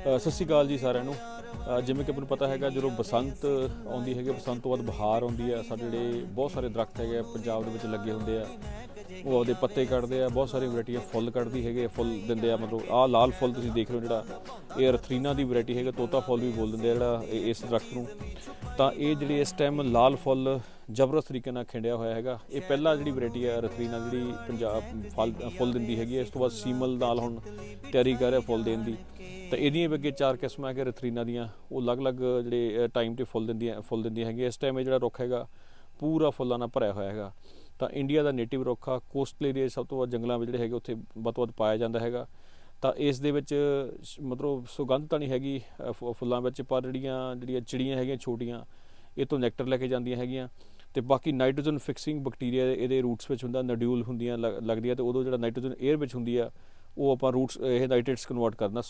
ਸਤਿ ਸ਼੍ਰੀ ਅਕਾਲ ਜੀ ਸਾਰਿਆਂ ਨੂੰ। ਜਿਵੇਂ ਕਿ ਆਪਾਂ ਨੂੰ ਪਤਾ ਹੈਗਾ ਜਦੋਂ ਬਸੰਤ ਆਉਂਦੀ ਹੈਗੀ ਬਸੰਤ ਤੋਂ ਬਾਅਦ ਬਹਾਰ ਆਉਂਦੀ ਹੈ ਸਾਡੇ ਜਿਹੜੇ ਬਹੁਤ ਸਾਰੇ ਦਰਖਤ ਹੈਗੇ ਆ, ਪੰਜਾਬ ਦੇ ਵਿੱਚ ਲੱਗੇ ਹੁੰਦੇ ਆ ਉਹ ਉਹਦੇ ਪੱਤੇ ਕੱਢਦੇ ਆ ਬਹੁਤ ਸਾਰੀ ਵੈਰਾਈਟੀਆਂ ਫੁੱਲ ਕੱਢਦੀ ਹੈਗੇ ਆ, ਫੁੱਲ ਦਿੰਦੇ ਆ ਮਤਲਬ ਆਹ ਲਾਲ ਫੁੱਲ ਤੁਸੀਂ ਦੇਖ ਰਹੇ ਹੋ ਜਿਹੜਾ ਇਹ ਅਰਥਰੀਨਾ ਦੀ ਵੈਰਾਈਟੀ ਹੈਗਾ ਤੋਤਾ ਫੁੱਲ ਵੀ ਬੋਲ ਦਿੰਦੇ ਆ ਜਿਹੜਾ ਇਹ- ਇਸ ਦਰਖਤ ਨੂੰ। ਤਾਂ ਇਹ ਜਿਹੜੇ ਇਸ ਟਾਈਮ ਲਾਲ ਫੁੱਲ ਜ਼ਬਰਦਸਤ ਤਰੀਕੇ ਨਾਲ ਖਿੰਡਿਆ ਹੋਇਆ ਹੈਗਾ ਇਹ ਪਹਿਲਾ ਜਿਹੜੀ ਵੈਰਾਈਟੀ ਹੈ ਰਥਰੀਨਾ ਜਿਹੜੀ ਪੰਜਾਬ ਫਲ ਫੁੱਲ ਦਿੰਦੀ ਹੈਗੀ ਹੈ ਇਸ ਤੋਂ ਬਾਅਦ ਸੀਮਲ ਨਾਲ ਹੁਣ ਤਿਆਰੀ ਕਰ ਰਿਹਾ ਫੁੱਲ ਦੇਣ ਦੀ। ਤਾਂ ਇਹਦੀਆਂ ਵੀ ਅੱਗੇ ਚਾਰ ਕਿਸਮਾਂ ਹੈਗੇ ਰਥਰੀਨਾ ਦੀਆਂ। ਉਹ ਅਲੱਗ-ਅਲੱਗ ਜਿਹੜੇ ਟਾਈਮ ਤੇ ਫੁੱਲ ਦਿੰਦੀਆਂ ਫੁੱਲ ਦਿੰਦੀਆਂ ਹੈਗੀਆਂ। ਇਸ ਟਾਈਮ ਇਹ ਜਿਹੜਾ ਰੁੱਖ ਹੈਗਾ, ਪੂਰਾ ਫੁੱਲਾਂ ਨਾਲ ਭਰਿਆ ਹੋਇਆ ਹੈਗਾ। ਤਾਂ ਇੰਡੀਆ ਦਾ ਨੇਟਿਵ ਰੁੱਖ ਆ ਕੋਸਟਲ ਏਰੀਆ ਸਭ ਤੋਂ ਵੱਧ ਜੰਗਲਾਂ ਵਿੱਚ ਜਿਹੜੇ ਹੈਗੇ, ਉੱਥੇ ਵੱਧ ਤੋਂ ਵੱਧ ਪਾਇਆ ਜਾਂਦਾ ਹੈਗਾ। ਤਾਂ ਇਸ ਦੇ ਵਿੱਚ ਮਤਲਬ ਸੁਗੰਧ ਤਾਂ ਨਹੀਂ ਹੈਗੀ ਫੁ- ਫੁੱਲਾਂ ਵਿੱਚ, ਪਰ ਜਿਹੜੀਆਂ ਜਿਹੜੀਆਂ ਚਿੜੀਆਂ ਹੈਗੀਆਂ ਛੋਟੀਆਂ, ਇਹ ਤੋਂ ਨੈਕਟਰ ਲੈ ਕੇ ਜਾਂਦੀਆਂ ਹੈਗੀਆਂ। ਤੇ ਬਾਕੀ ਨਾਈਟ੍ਰੋਜਨ ਫਿਕਸਿੰਗ ਬੈਕਟੀਰੀਆ ਇਹਦੇ ਰੂਟਸ ਵਿੱਚ ਹੁੰਦਾ ਨਡਿਊਲ ਹੁੰਦੀਆਂ ਲੱਗ- ਲੱਗਦੀਆਂ। ਤੇ ਉਦੋਂ ਜਿਹੜਾ ਨਾਈਟ੍ਰੋਜਨ 에ਅਰ ਵਿੱਚ ਹੁੰਦੀ ਆ, ਉਹ ਆਪਾਂ ਰੂਟਸ ਇਹ ਨਾਈਟ੍ਰੇਟਸ ਕਨਵਰਟ ਕਰਨਾ।